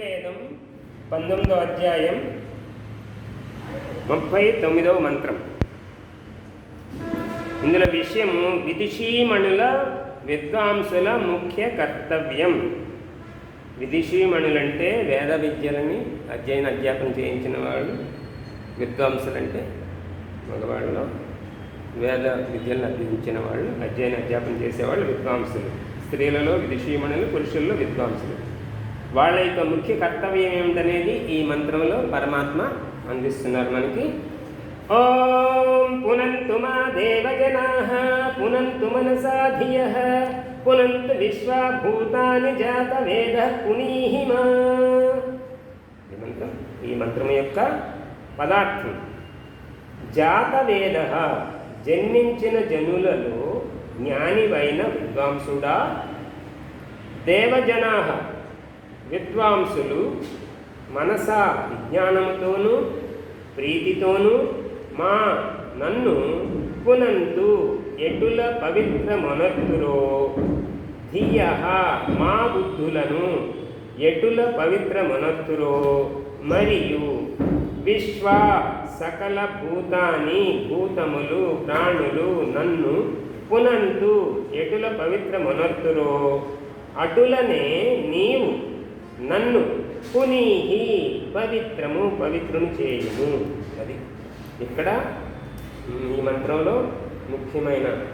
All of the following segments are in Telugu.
యజుర్వేదం పంతొమ్మిదో అధ్యాయం ముప్పై తొమ్మిదవ మంత్రం. ఇందులో విషయము విదిషీమణుల విద్వాంసుల ముఖ్య కర్తవ్యం. విదిషీమణులంటే వేద విద్యలని అధ్యయన అధ్యాపన చేయించిన వాళ్ళు విద్వాంసులంటే మగవాళ్ళలో వేద విద్యలను అభ్యసించిన వాళ్ళు అధ్యయన అధ్యాపన చేసేవాళ్ళు విద్వాంసులు. స్త్రీలలో విదుషీమణులు పురుషుల్లో విద్వాంసులు. వాళ్ళ యొక్క ముఖ్య కర్తవ్యం ఏమిటనేది ఈ మంత్రంలో పరమాత్మ అందిస్తున్నారు మనకి. ఓం పునంతు మా దేవజనా పునంతు మనసా ధియ పునంతు విశ్వభూతాని జాత వేద పునీహిమా. ఈ మంత్రం ఈ మంత్రం యొక్క పదార్థం. జాతవేద జన్మించిన జనులలో జ్ఞానివైన విద్వాంసుడా దేవజనా విద్వాంసులు మనస విజ్ఞానముతోనూ ప్రీతితోనూ మా నన్ను పునంతు ఎటుల పవిత్ర మొనర్తురో ధియ మా బుద్ధులను ఎటుల పవిత్ర మనత్తురో మరియు విశ్వ సకల భూతాని భూతములు ప్రాణులు నన్ను పునంతు ఎటుల పవిత్ర మనత్తురో అటులనే నీవు నన్ను పునీహి పవిత్రము పవిత్రము చేయుము. అది ఇక్కడ ఈ మంత్రంలో ముఖ్యమైన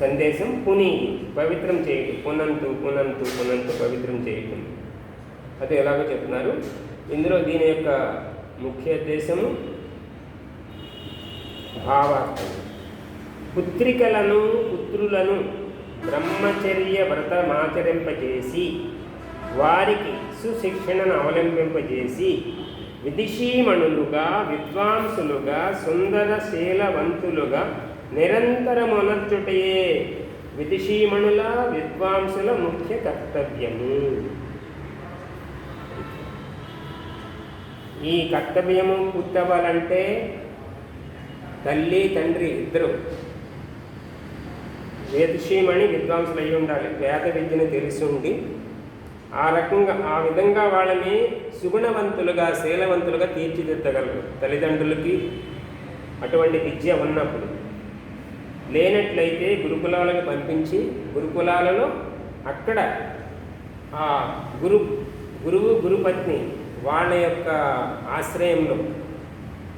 సందేశం పునీహి పవిత్రం చేయటం పునంతు పునంతు పునంతు పవిత్రం చేయటం. అది ఎలాగో చెప్తున్నారు? ఇందులో దీని యొక్క ముఖ్య ఉద్దేశము భావార్థం. పుత్రికలను పుత్రులను బ్రహ్మచర్య వ్రతమాచరింపజేసి వారికి సుశిక్షణను అవలంబింపజేసి విదిషీమణులుగా విద్వాంసులుగా సుందరశీలవంతులుగా నిరంతరమునర్చుటయే విదిషీమణుల విద్వాంసుల ముఖ్య కర్తవ్యము. ఈ కర్తవ్యము పుట్టవాలంటే తల్లి తండ్రి ఇద్దరు. వేదశీమణి విద్వాంసులు అయి ఉండాలి. వేద విద్యను తెలిసి ఉండి ఆ రకంగా ఆ విధంగా వాళ్ళని సుగుణవంతులుగా శీలవంతులుగా తీర్చిదిద్దగలరు. తల్లిదండ్రులకి అటువంటి విద్య ఉన్నప్పుడు లేనట్లయితే గురుకులాలను పంపించి గురుకులాలలో అక్కడ ఆ గురు గురువు గురుపత్ని వాళ్ళ యొక్క ఆశ్రయంలో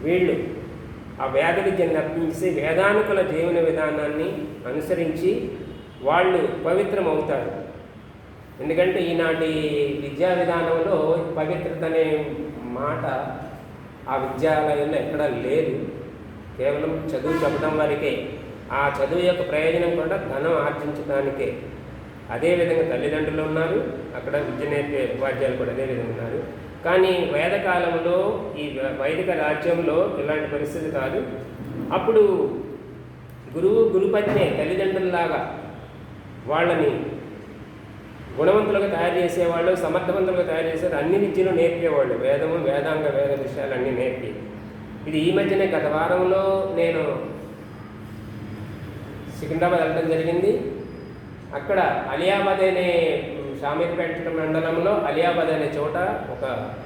వీళ్ళు ఆ వేద విద్యను అర్పించి వేదానుకుల జీవన విధానాన్ని అనుసరించి వాళ్ళు పవిత్రం అవుతారు ఎందుకంటే ఈనాటి విద్యా విధానంలో పవిత్రత అనే మాట ఆ విద్యాలయంలో ఎక్కడా లేదు. కేవలం చదువు చెప్పడం వరకే. ఆ చదువు యొక్క ప్రయోజనం కూడా ధనం ఆర్జించడానికే. అదేవిధంగా తల్లిదండ్రులు ఉన్నారు. అక్కడ విద్య నేర్పే ఉపాధ్యాయులు కూడా అదేవిధంగా ఉన్నారు. కానీ వేదకాలంలో ఈ వైదిక రాజ్యంలో ఇలాంటి పరిస్థితి కాదు. అప్పుడు గురువు గురుపత్నే తల్లిదండ్రులలాగా వాళ్ళని గుణవంతులుగా తయారు చేసేవాళ్ళు సమర్థవంతులుగా తయారు చేసేవారు అన్ని విద్యలు నేర్పేవాళ్ళు. వేదము వేదాంగ వేద విషయాలన్నీ నేర్పి. ఇది ఈ మధ్యనే గత వారంలో నేను సికింద్రాబాద్ వెళ్ళడం జరిగింది. అక్కడ అలియాబాద్ అనే షామీర్పేట మండలంలో అలియాబాద్ అనే చోట ఒక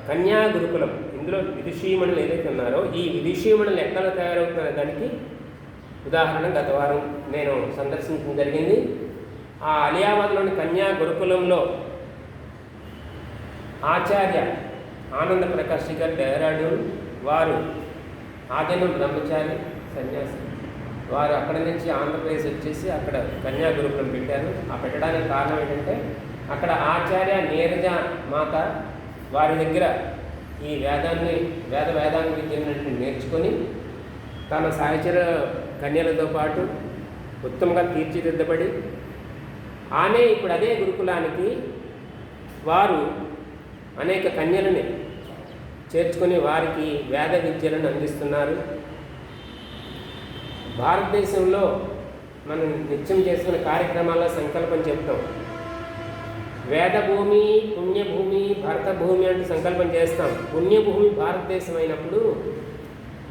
కన్యా గురుకులం ఇందులో విదుషీమణులు ఏదైతే ఉన్నారో ఈ విదుషీమణులు ఎక్కడ తయారవుతున్న దానికి ఉదాహరణ గత వారం నేను సందర్శించడం జరిగింది. ఆ అలియాబాద్లోని కన్యా గురుకులంలో ఆచార్య ఆనంద ప్రకాష్ శిఖర్ డెహ్రాడూన్ వారు ఆదినం బ్రహ్మచారి సన్యాసి. వారు అక్కడ నుంచి ఆంధ్రప్రదేశ్ వచ్చేసి అక్కడ కన్యా గురుకులం పెట్టారు. ఆ పెట్టడానికి కారణం ఏంటంటే అక్కడ ఆచార్య నీరజ మాత వారి దగ్గర ఈ వేదాన్ని వేద వేదాంగ విద్యను నేర్చుకొని తన సహచర కన్యలతో పాటు ఉత్తమంగా తీర్చిదిద్దబడి ఆమె ఇప్పుడు అదే గురుకులానికి వారు అనేక కన్యలని చేర్చుకొని వారికి వేద విద్యలను అందిస్తున్నారు. భారతదేశంలో మనం నిత్యం చేసుకునే కార్యక్రమాల్లో సంకల్పం చెప్తాం. వేదభూమి పుణ్యభూమి భరతభూమి అంటే సంకల్పం చేస్తాం. పుణ్యభూమి భారతదేశం అయినప్పుడు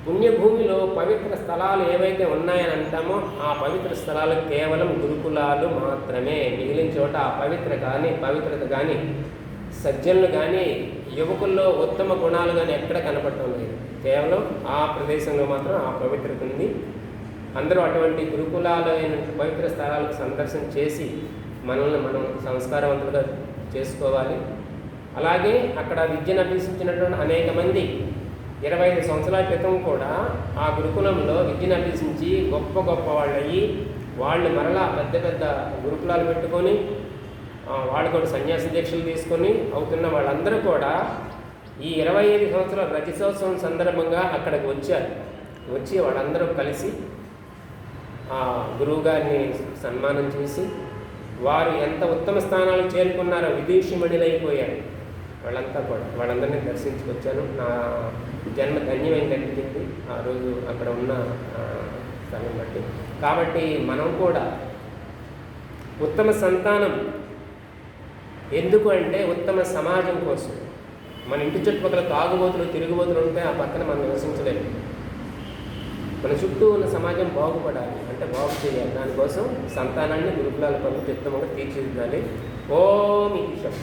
పుణ్యభూమిలో పవిత్ర స్థలాలు ఏవైతే ఉన్నాయని అంటామో ఆ పవిత్ర స్థలాలు కేవలం గురుకులాలు మాత్రమే. మిగిలిన చోట ఆ పవిత్ర కానీ పవిత్రత కానీ సజ్జనులు కానీ యువకుల్లో ఉత్తమ గుణాలు కానీ ఎక్కడ కనపడటం లేదు. కేవలం ఆ ప్రదేశంలో మాత్రం ఆ పవిత్రత ఉంది. అందరూ అటువంటి గురుకులాలైన పవిత్ర స్థలాలకు సందర్శన చేసి మనల్ని మనం సంస్కారవంతులుగా చేసుకోవాలి. అలాగే అక్కడ విద్యను అభ్యసించినటువంటి అనేక మంది ఇరవై ఐదు సంవత్సరాల క్రితం కూడా ఆ గురుకులంలో విద్యను అభ్యసించి గొప్ప గొప్ప వాళ్ళు అయ్యి వాళ్ళు మరలా పెద్ద పెద్ద గురుకులాలు పెట్టుకొని వాళ్ళు కూడా సన్యాస దీక్షలు తీసుకొని అవుతున్న వాళ్ళందరూ కూడా ఈ ఇరవై ఐదు సంవత్సరాల రజతోత్సవం సందర్భంగా అక్కడికి వచ్చారు. వచ్చి వాళ్ళందరూ కలిసి ఆ గురువు గారిని సన్మానం చేసి వారు ఎంత ఉత్తమ స్థానాలు చేరుకున్నారో విదేశీమణులైపోయారు వాళ్ళంతా కూడా వాళ్ళందరినీ దర్శించుకొచ్చాను నా జన్మ ధన్యమైంది అనిపించింది ఆ రోజు అక్కడ ఉన్న స్థలం బట్టి. కాబట్టి మనం కూడా ఉత్తమ సంతానం ఎందుకు అంటే ఉత్తమ సమాజం కోసం. మన ఇంటి చుట్టుపక్కల తాగుబోతులు తిరుగుబోతులు ఉంటే ఆ పక్కన మనం నివసించలేము. మన చుట్టూ ఉన్న సమాజం బాగుపడాలి అంటే బాగు చేయాలి. దానికోసం సంతానాన్ని గురుకులాల పనులు ఉత్తమంగా తీర్చిదిద్దాలి. ఓం ఈశం